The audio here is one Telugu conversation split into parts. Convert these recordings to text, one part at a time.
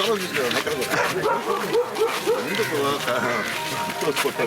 떨어지죠. 그러고. 눈도 그거 가. 또 좋다.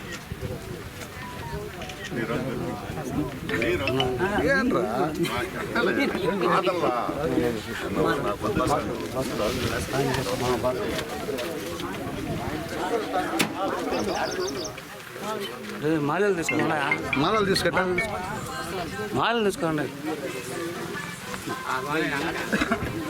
మాలలు తీసుకోండి మాలలు తీసుకుంటా మాలలు తీసుకోండి మాలలు తీసుకోండి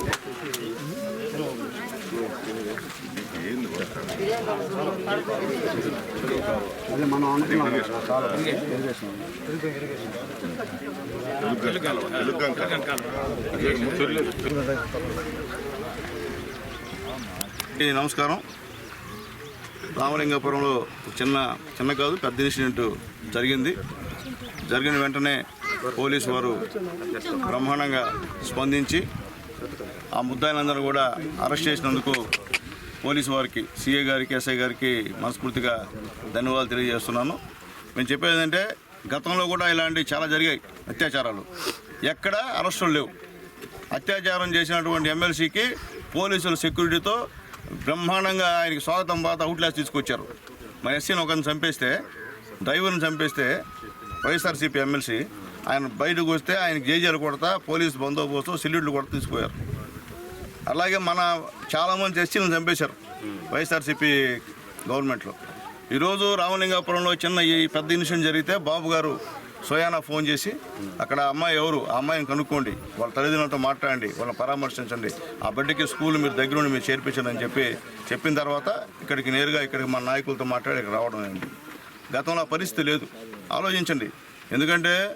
అది మనం అనుకున్నాం నమస్కారం. రామలింగాపురంలో చిన్న చిన్న కాదు పెద్ద ఇన్సిడెంట్ జరిగింది. జరిగిన వెంటనే పోలీసు వారు బ్రహ్మాండంగా స్పందించి ఆ ముద్దాయిలందరూ కూడా అరెస్ట్ చేసినందుకు పోలీసు వారికి సీఏ గారికి ఎస్ఐ గారికి మనస్ఫూర్తిగా ధన్యవాదాలు తెలియజేస్తున్నాను. మేము చెప్పేది ఏంటంటే గతంలో కూడా ఇలాంటివి చాలా జరిగాయి అత్యాచారాలు. ఎక్కడ అరెస్టులు లేవు. అత్యాచారం చేసినటువంటి ఎమ్మెల్సీకి పోలీసుల సెక్యూరిటీతో బ్రహ్మాండంగా ఆయనకి స్వాగతం బాత అవుట్లాస్ తీసుకొచ్చారు. మన ఎస్సీని ఒకరిని చంపేస్తే డ్రైవర్ని చంపేస్తే వైఎస్ఆర్సీపీ ఎమ్మెల్సీ ఆయన బయటకు వస్తే ఆయనకి జేజీలు కొడతా పోలీసు బందోబస్తు సెల్యూట్లు కొడతా తీసుకుపోయారు. అలాగే మన చాలామంది ఎస్సీలను చంపేశారు వైఎస్ఆర్సీపీ గవర్నమెంట్లో. ఈరోజు రామలింగాపురంలో చిన్న ఈ పెద్ద ఇన్సిడెంట్ జరిగితే బాబు గారు సోయానా ఫోన్ చేసి అక్కడ అమ్మాయి ఎవరు? ఆ అమ్మాయిని కనుక్కోండి. వాళ్ళ తల్లిదండ్రులతో మాట్లాడండి. వాళ్ళని పరామర్శించండి. ఆ బిడ్డకి స్కూల్ మీరు దగ్గరుండి మీరు చేర్పించండి అని చెప్పి చెప్పిన తర్వాత ఇక్కడికి నేరుగా ఇక్కడికి మన నాయకులతో మాట్లాడి ఇక్కడ రావడం అయింది. గతంలో ఆ పరిస్థితి లేదు. ఆలోచించండి. ఎందుకంటే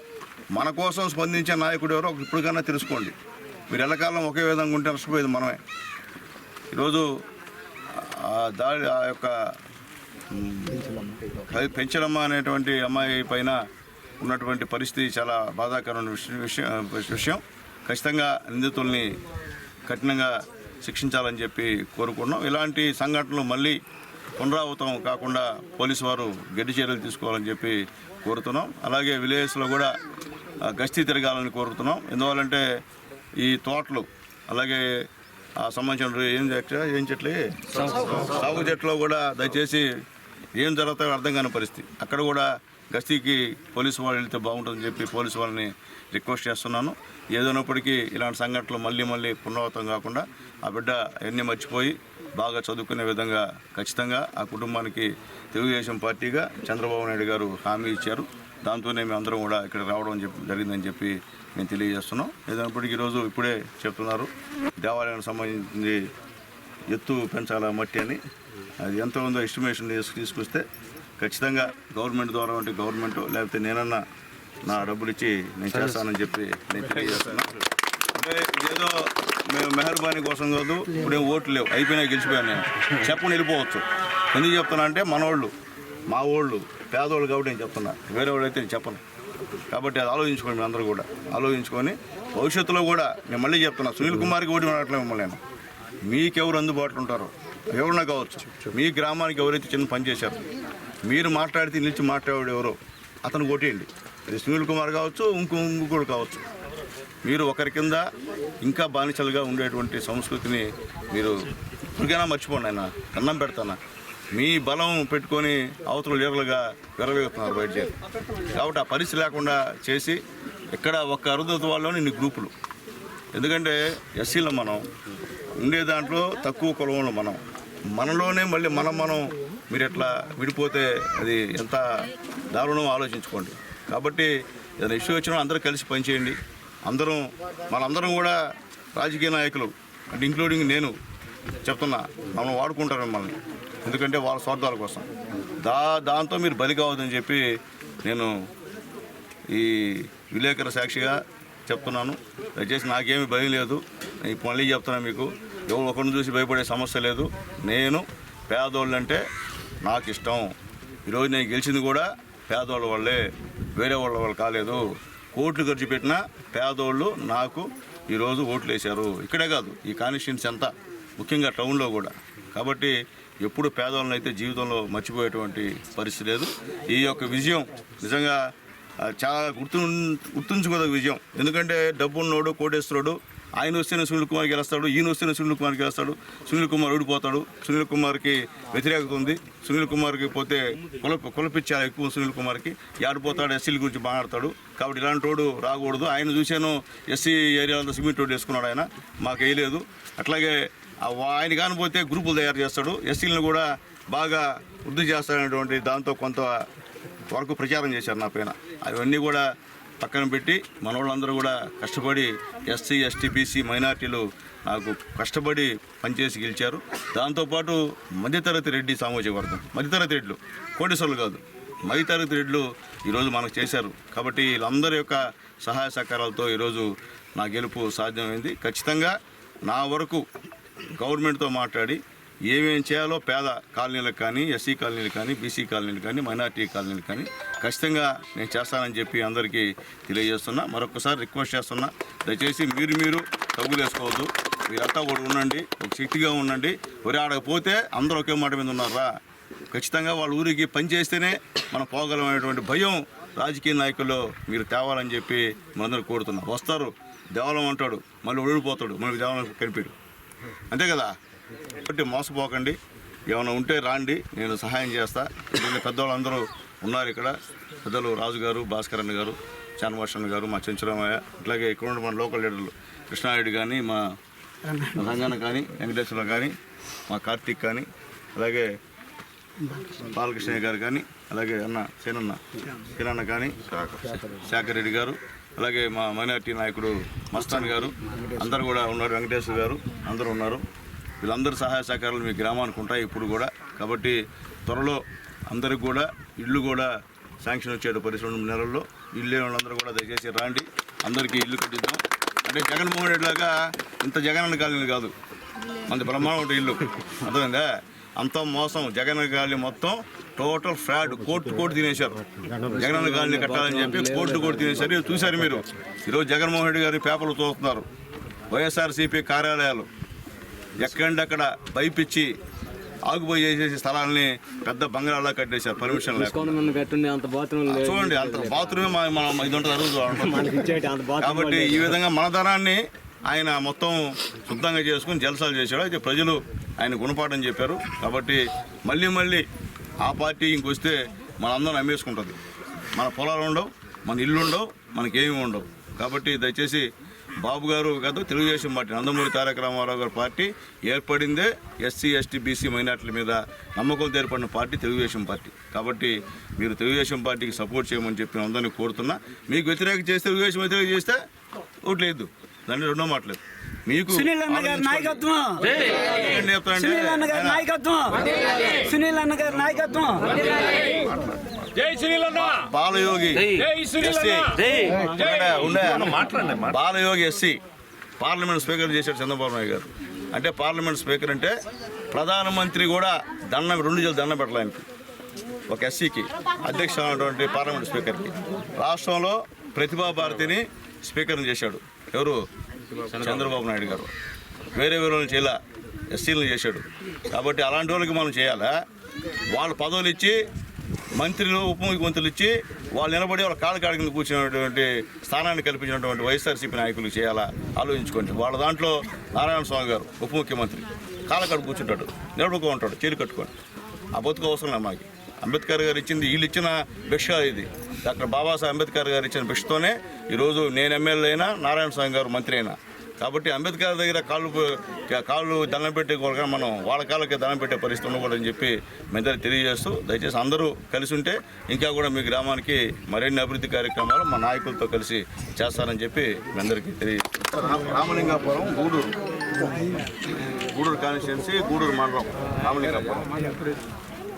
మన కోసం స్పందించే నాయకుడు ఎవరో ఇప్పటికన్నా తెలుసుకోండి. మీరు ఎల్లకాలం ఒకే విధంగా ఉంటే నష్టపోయేది మనమే. ఈరోజు ఆ దాడి ఆ యొక్క పెంచడమ్మ అనేటువంటి అమ్మాయి పైన ఉన్నటువంటి పరిస్థితి చాలా బాధాకరమైన విషయం విషయం. ఖచ్చితంగా నిందితుల్ని కఠినంగా శిక్షించాలని చెప్పి కోరుకున్నాం ఇలాంటి సంఘటనలు మళ్ళీ పునరావృతం కాకుండా పోలీసు వారు గడ్డి చర్యలు తీసుకోవాలని చెప్పి కోరుతున్నాం. అలాగే విలేజెస్లో కూడా గస్తీ తిరగాలని కోరుతున్నాం. ఎందువల్లంటే ఈ తోటలు అలాగే ఆ సంబంధించిన ఏం చెట్లు ఏం చెట్లు? సాగు చెట్లో కూడా దయచేసి ఏం జరుగుతాయో అర్థం కాని పరిస్థితి. అక్కడ కూడా గస్తీకి పోలీసు వాళ్ళు వెళ్తే బాగుంటుందని చెప్పి పోలీసు వాళ్ళని రిక్వెస్ట్ చేస్తున్నాను. ఏదైనప్పటికీ ఇలాంటి సంఘటనలు మళ్ళీ మళ్ళీ పునరావృతం కాకుండా ఆ బిడ్డ ఎన్ని మర్చిపోయి బాగా చదువుకునే విధంగా ఖచ్చితంగా ఆ కుటుంబానికి తెలుగుదేశం పార్టీగా చంద్రబాబు నాయుడు గారు హామీ ఇచ్చారు. దాంతోనే మేము అందరం కూడా ఇక్కడ రావడం చెప్పి జరిగిందని చెప్పి మేము తెలియజేస్తున్నాం. ఏదైనప్పటికీ ఈరోజు ఇప్పుడే చెప్తున్నారు. దేవాలయానికి సంబంధించి ఎత్తు పెంచాల మట్టి అని. అది ఎంత ఉందో ఎస్టిమేషన్ తీసుకు తీసుకొస్తే ఖచ్చితంగా గవర్నమెంట్ ద్వారా ఉంటే గవర్నమెంట్ లేకపోతే నేనన్నా నా డబ్బులు ఇచ్చి నేను చేస్తానని చెప్పి నేను తెలియజేస్తున్నాను. అంటే ఇదేదో మేము మెహర్బానీ కోసం కాదు ఇప్పుడేం ఓట్లు లేవు. అయిపోయినా గెలిచిపోయాను నేను. చెప్పని వెళ్ళిపోవచ్చు. ఎందుకు చెప్తున్నా అంటే మనోళ్ళు మా వాళ్ళు పేదోళ్ళు కాబట్టి నేను చెప్తున్నా. వేరే వాళ్ళు అయితే నేను చెప్పను. కాబట్టి అది ఆలోచించుకోండి మీరు అందరూ కూడా. ఆలోచించుకొని భవిష్యత్తులో కూడా నేను మళ్ళీ చెప్తున్నా సునీల్ కుమార్కి ఓటు అడగట్లేదు మిమ్మల్ని నేను. మీకెవరు అందుబాటులో ఉంటారో ఎవరన్నా కావచ్చు. మీ గ్రామానికి ఎవరైతే చిన్న పని చేశారు మీరు మాట్లాడితే నిలిచి మాట్లాడేవాడు ఎవరో అతను కొట్టేయండి అది సునీల్ కుమార్ కావచ్చు ఇంకో ఇంకొకడు కావచ్చు. మీరు ఒకరి కింద ఇంకా బానిసలుగా ఉండేటువంటి సంస్కృతిని మీరు ఇప్పటికైనా మర్చిపోండి ఆయన. అన్నం పెడతానా? మీ బలం పెట్టుకొని అవతల లీడర్లుగా విరవేగుతున్నారు బయట చేరి. కాబట్టి ఆ పరిస్థితి లేకుండా చేసి ఇక్కడ ఒక అరుదత వాళ్ళలోని ఇన్ని గ్రూపులు. ఎందుకంటే ఎస్సీలో మనం ఉండే దాంట్లో తక్కువ కులంలో మనం. మనలోనే మళ్ళీ మనం మనం మీరు ఎట్లా విడిపోతే అది ఎంత దారుణం ఆలోచించుకోండి. కాబట్టి ఏదైనా ఇష్యూ వచ్చినా అందరూ కలిసి పనిచేయండి. అందరం మనందరం కూడా రాజకీయ నాయకులు అంటే ఇంక్లూడింగ్ నేను చెప్తున్నా మనం వాడుకుంటారు మిమ్మల్ని. ఎందుకంటే వాళ్ళ స్వార్థాల కోసం. దా దాంతో మీరు బలి కావద్దని చెప్పి నేను ఈ విలేకరుల సాక్షిగా చెప్తున్నాను. దయచేసి నాకేమీ భయం లేదు. నేను ఇప్పుడు మళ్ళీ చెప్తున్నాను మీకు. ఎవరు ఒకరిని చూసి భయపడే సమస్య లేదు. నేను పేదోళ్ళు అంటే నాకు ఇష్టం ఈరోజు నేను గెలిచింది కూడా పేదోళ్ళ వల్లే వేరే వాళ్ళ వాళ్ళు కాలేదు. ఓట్లు ఖర్చు పెట్టిన పేదోళ్ళు నాకు ఈరోజు ఓట్లు వేశారు. ఇక్కడే కాదు ఈ కాన్స్టిట్యున్సీ అంతా ముఖ్యంగా టౌన్లో కూడా. కాబట్టి ఎప్పుడు పేదవాళ్ళని అయితే జీవితంలో మర్చిపోయేటువంటి పరిస్థితి లేదు. ఈ యొక్క విజయం నిజంగా చాలా గుర్తు గుర్తుంచుకోదగ్గ విజయం. ఎందుకంటే డబ్బున్నోడు కోటేశ్వరుడు ఆయన వస్తేనే సునీల్ కుమార్ గెలుస్తాడు ఈయన వస్తేనే సునీల్ కుమార్ గెలుస్తాడు సునీల్ కుమార్ ఓడిపోతాడు సునీల్ కుమార్కి వ్యతిరేకత ఉంది సునీల్ కుమార్కి పోతే కుల కులపిచ్చారు ఎక్కువ సునీల్ కుమార్కి. ఆడిపోతాడు ఎస్సీల గురించి మాట్లాడతాడు. కాబట్టి ఇలాంటి రోడ్డు రాకూడదు. ఆయన చూశాను ఎస్సీ ఏరియాలో సిమెంట్ రోడ్డు వేసుకున్నాడు ఆయన. మాకు వేయలేదు. అట్లాగే ఆయన కానిపోతే గ్రూపులు తయారు చేస్తాడు. ఎస్సీలను కూడా బాగా వృద్ధి చేస్తాడనేటువంటి దాంతో కొంత వరకు ప్రచారం చేశారు నా పైన. అవన్నీ కూడా పక్కన పెట్టి మన వాళ్ళందరూ కూడా కష్టపడి ఎస్సీ ఎస్టీ బీసీ మైనార్టీలు నాకు కష్టపడి పనిచేసి గెలిచారు. దాంతోపాటు మధ్యతరగతి రెడ్డి సామాజిక వర్గం మధ్యతరగతి రెడ్లు కోటేశ్వర్లు కాదు. మధ్యతరగతి రెడ్లు ఈరోజు మనకు చేశారు. కాబట్టి వీళ్ళందరి యొక్క సహాయ సహకారాలతో ఈరోజు నా గెలుపు సాధ్యమైంది. ఖచ్చితంగా నా వరకు గవర్నమెంట్తో మాట్లాడి ఏమేం చేయాలో పేద కాలనీలకు కానీ ఎస్సీ కాలనీలు కానీ బీసీ కాలనీలు కానీ మైనార్టీ కాలనీలు కానీ ఖచ్చితంగా నేను చేస్తానని చెప్పి అందరికీ తెలియజేస్తున్నా. మరొకసారి రిక్వెస్ట్ చేస్తున్నా దయచేసి మీరు మీరు తగ్గులేసుకోవద్దు మీరంతా కూడా ఉండండి ఒక శక్తిగా ఉండండి. ఒరే ఆడకపోతే అందరూ ఒకే మాట మీద ఉన్నారా ఖచ్చితంగా వాళ్ళ ఊరికి పని చేస్తేనే మనం పోగలమైనటువంటి భయం రాజకీయ నాయకుల్లో మీరు తేవాలని చెప్పి మనందరూ కోరుతున్నాం. వస్తారు దేవాలయం అంటాడు మళ్ళీ ఓడిపోతాడు మళ్ళీ దేవాలయం కనిపించడు అంతే కదా? కాబట్టి మోసపోకండి. ఏమైనా ఉంటే రాండి. నేను సహాయం చేస్తా. ఎందుకంటే పెద్దవాళ్ళందరూ ఉన్నారు ఇక్కడ. పెద్దలు రాజు గారు భాస్కర్ అన్న గారు చానభాషణ గారు మా చెంచురామయ్య అట్లాగే ఇక్కడ ఉన్న మన లోకల్ లీడర్లు కృష్ణారెడ్డి కానీ మా రంగన్న కానీ వెంకటేశ్వర కానీ మా కార్తీక్ కానీ అలాగే బాలకృష్ణయ్య గారు కానీ అలాగే అన్న సేనన్న సేనన్న కానీ శాఖర్ రెడ్డి గారు అలాగే మా మైనార్టీ నాయకుడు మస్తాన్ గారు అందరు కూడా ఉన్నారు. వెంకటేశ్వర గారు అందరూ ఉన్నారు. వీళ్ళందరి సహాయ సహకారాలు మీ గ్రామానికి ఉంటాయి ఇప్పుడు కూడా. కాబట్టి త్వరలో అందరికి కూడా ఇల్లు కూడా శాంక్షన్ వచ్చేట పరిశ్రమ నెలల్లో ఇల్లు లేని వాళ్ళందరూ కూడా దయచేసి రాండి. అందరికీ ఇల్లు కట్టిద్దాం. అంటే జగన్మోహన్ రెడ్డి లాగా ఇంత జగనన్న కాలనీ కాదు. మనది బ్రహ్మాండ ఒకటి ఇల్లు. అర్థమైందా? అంత మోసం. జగన్ కాలనీ మొత్తం టోటల్ ఫ్రాడ్. కోర్టు కోర్టు తినేశారు. జగన్ కాలనీ కట్టాలని చెప్పి కోర్టు కోర్టు తినేశారు. చూశారు మీరు. ఈరోజు జగన్మోహన్ రెడ్డి గారి పేపర్లు చూస్తున్నారు. వైఎస్ఆర్సీపీ కార్యాలయాలు. ఎక్కడక్కడ పైపిచ్చి ఆగుపోయి చేసేసి స్థలాల్ని పెద్ద బంగాళాలా కట్టేశారు. పర్మిషన్ చూడండి అంత బాత్రూమే మన ఇది ఉంటుంది కాబట్టి ఈ విధంగా మన ధనాన్ని ఆయన మొత్తం శుద్ధంగా చేసుకుని జలసాలు చేశాడు. అయితే ప్రజలు ఆయన గుణపాఠం చెప్పారు. కాబట్టి మళ్ళీ మళ్ళీ ఆ పార్టీ ఇంకొస్తే మనందరం అమ్మేసుకుంటుంది మన పొలాలు ఉండవు మన ఇల్లు ఉండవు మనకేమీ ఉండవు. కాబట్టి దయచేసి బాబు గారు కాదు తెలుగుదేశం పార్టీ నందమూరి తారక రామారావు గారి పార్టీ ఏర్పడిందే ఎస్సీ ఎస్టీ బీసీ మైనార్టీల మీద నమ్మకంతో ఏర్పడిన పార్టీ తెలుగుదేశం పార్టీ. కాబట్టి మీరు తెలుగుదేశం పార్టీకి సపోర్ట్ చేయమని చెప్పి అందరినీ కోరుతున్నా. మీకు వ్యతిరేక చేస్తే తెలుగుదేశం వ్యతిరేక చేస్తే ఓట్లేదు దాన్ని రెండో మాటలేదు మీకు సునీల్ అన్న గారి. నాయకత్వం. సునీల్ అన్న గారి నాయకత్వం. సునీల్ అన్న గారి నాయకత్వం. బాలయోగి. ఉండే బాలయోగి ఎస్సీ. పార్లమెంట్ స్పీకర్ చేశాడు చంద్రబాబు నాయుడు గారు. అంటే పార్లమెంట్ స్పీకర్ అంటే ప్రధానమంత్రి కూడా దండం రెండు జల్లు దండం పెట్టాలి ఆయనకి. ఒక ఎస్సీకి అధ్యక్ష అయినటువంటి పార్లమెంట్ స్పీకర్కి. రాష్ట్రంలో ప్రతిభా భారతిని స్పీకర్ని చేశాడు. ఎవరు? చంద్రబాబు నాయుడు గారు. వేరే వేరే వాళ్ళు చేయలే? ఎస్సీలను చేశాడు. కాబట్టి అలాంటి వాళ్ళకి మనం చేయాలా? వాళ్ళ పదవులు ఇచ్చి మంత్రులు ఉప ముఖ్యమంత్రులు ఇచ్చి వాళ్ళు నిలబడి వాళ్ళ కాళ్ళ కాడ కింద కూర్చున్నటువంటి స్థానాన్ని కల్పించినటువంటి వైఎస్ఆర్సీపీ నాయకులు చేయాలా ఆలోచించుకోండి. వాళ్ళ దాంట్లో నారాయణ స్వామి గారు ఉప ముఖ్యమంత్రి. కాళ్ళకాడ కూర్చుంటాడు నిలబడుకో ఉంటాడు చేరు కట్టుకొని. ఆ బతుకు అవసరం లేదు మాకు. అంబేద్కర్ గారు ఇచ్చింది వీళ్ళు ఇచ్చిన భిక్ష ఇది. డాక్టర్ బాబాసాహెబ్ అంబేద్కర్ గారు ఇచ్చిన భిక్షతోనే ఈరోజు నేను ఎమ్మెల్యే అయినా నారాయణ స్వామి గారు మంత్రి అయినా కాబట్టి అంబేద్కర్ దగ్గర కాళ్ళు కాళ్ళు దండం పెట్టే కూడా మనం వాళ్ళ కాళ్ళకి దండం పెట్టే పరిస్థితి ఉండకూడదని చెప్పి మీ అందరికీ తెలియజేస్తూ దయచేసి అందరూ కలిసి ఉంటే ఇంకా కూడా మీ గ్రామానికి మరిన్ని అభివృద్ధి కార్యక్రమాలు మా నాయకులతో కలిసి చేస్తారని చెప్పి మీ అందరికీ తెలియజేస్తాం రామలింగాపురం గూడూరు. గూడూరు కాన్స్టిట్యున్సీ గూడూరు మండలం రామలింగాపురం.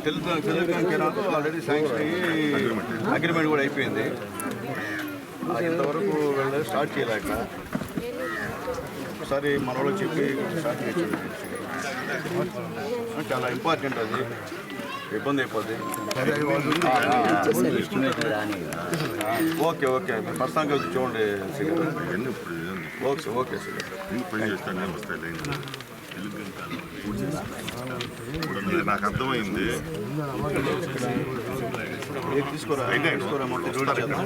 తెలుగు తెలుగు ఆల్రెడీ శాంక్షన్ అయ్యి అగ్రిమెంట్ కూడా అయిపోయింది. ఇంతవరకు వెళ్ళి స్టార్ట్ చేయలేక. ఒకసారి మన వాళ్ళకి చెప్పి స్టార్ట్ చాలా ఇంపార్టెంట్ అది. ఇబ్బంది అయిపోద్ది. Okay okay. ప్రస్తుతానికి వచ్చి చూడండి శ్రీగారు. ఓకే ఓకే సార్ నాకు అర్థమైంది. తీసుకోరా? తీసుకోరా మొత్తం? రోడ్ చేద్దాం.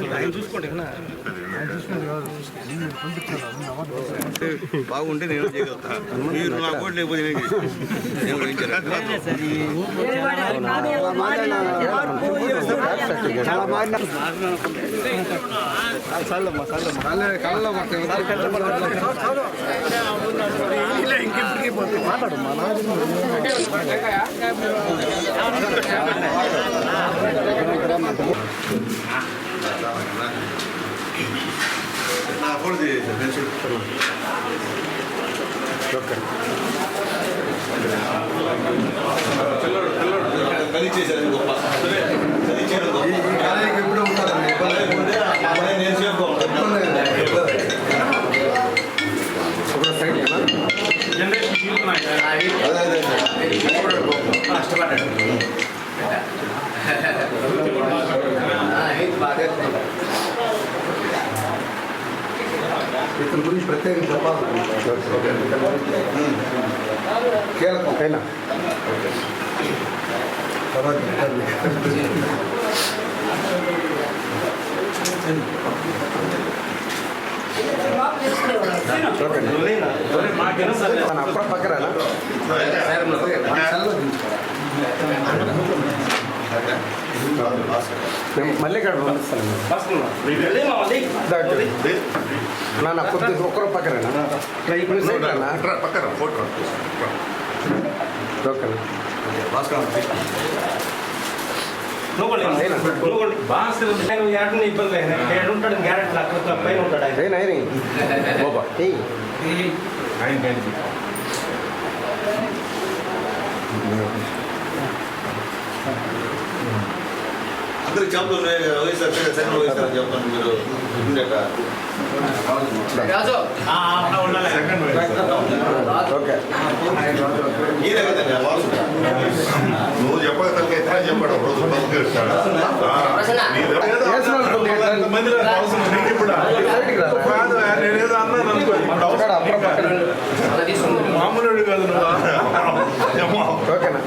బాగుంటే నేను చేయగలుగుతా? మీరు నా కూడా లేకపోతే నేను చేస్తాను. నేను కూడా ఏం చేయలేను. కళ్ళలో మొత్తం నా కూడా చేసేసాను. నేను చూస్తాను. కలిసి చేశారు గొప్ప కలిసి చేయడం గొప్ప. కీలకం పైన మన అప్పుడు పక్కన మళ్ళీ ఇక్కడ పంపిస్తాను నాన్న కొద్ది ఒక్కరు పక్కన పక్కన ఫోటో ఓకే భాస్కర్ అయినా అయినా బాబా ఏయ్ వైఎస్ఆర్ సెకండ్ వైఎస్ఆర్ మీరు. ఉండేట కదండి వాసు. నువ్వు చెప్పక తనకి ఎట్లా చెప్పాడు. ఒక రోజు నేనేదో అన్నాను అనుకో. మామూలుడు కాదు నువ్వు. ఓకేనా?